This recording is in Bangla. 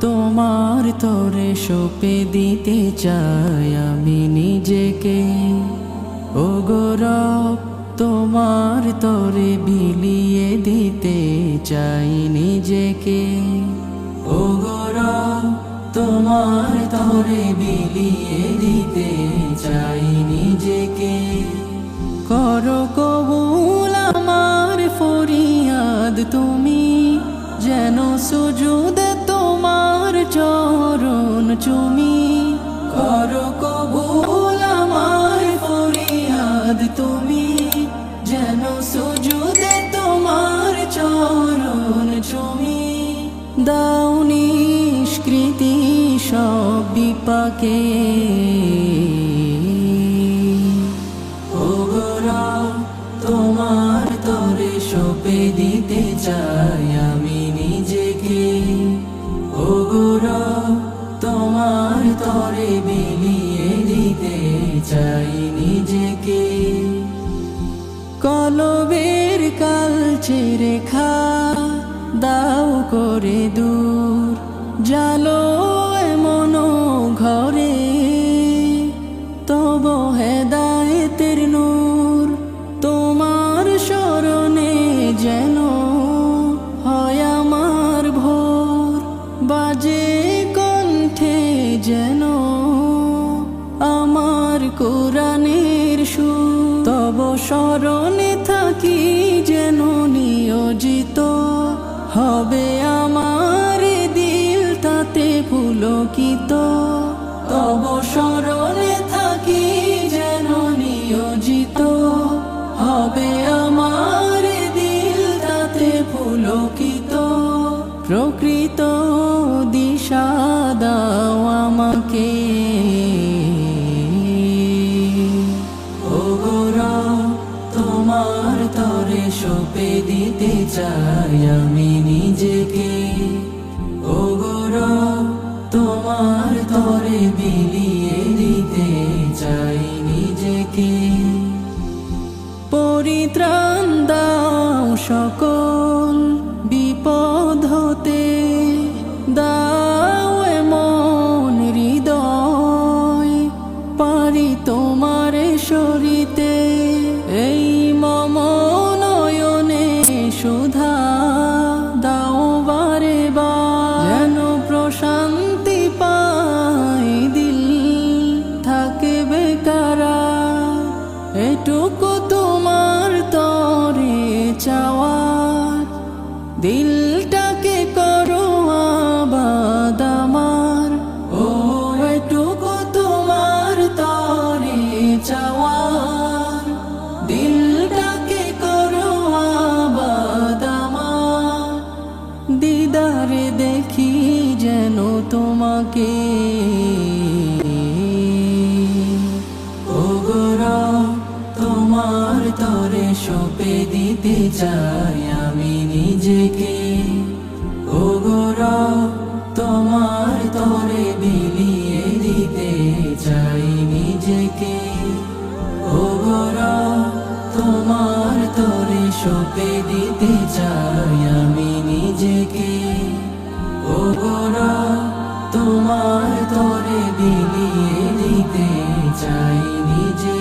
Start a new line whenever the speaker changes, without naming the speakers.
তোমার তরে সপে দিতে চাই আমি নিজেকে। ও গৌরব তোমার তরে বিলিয়ে দিতে চাই নিজেকে। ও গৌরব তোমার তরে বিলিয়ে দিতে চাই নিজেকে। করো কবুল আমার ফরিয়াদ তোমার সুজুদ তোমার চরণ চুমি। করো কবুল আমার ফরিয়াদ তুমি। যেন সুজুদ তোমার চরণ চুমি। দাও নিষ্কৃতি সব বিপাকে। তোমার তরে সপে দিতে চাই। কলবের কালচে রেখা দাও করে দূর, জালো এমন ঘরে। তব হেদায়েতের নূর তোমার স্মরণে যেন হয় আমার ভোর। বাজে কণ্ঠে যেন আমার কোরআনের সুর তব স্মরণে থাকি যেন নিয়োজিত। হবে আমার দিল তাতে পুলকিত। তব স্মরণে থাকি যেন নিয়োজিত। হবে আমার দিল তাতে পুলকিত। প্রকৃত দিতে চাই আমি নিজেকে। ও গৌরব তোমার তরে বিলিয়ে দিতে এটুকু তোমার তরে চাওয়ার। দিলটাকে করো আবাদ আমার। ও এটুকু তোমার তরে চাওয়ার। দিলটাকে করো আবাদ আমার। দিদারে দেখি যেন তোমাকে। তরে সপে দিতে চাই আমি নিজেকে। ও গৌরব তোমার তরে বিলিয়ে দিতে চাই নিজেকে। ও গৌরব তোমার তরে সপে দিতে চাই আমি নিজেকে। ও গৌরব তোমার তরে বিলিয়ে দিতে চাই নিজে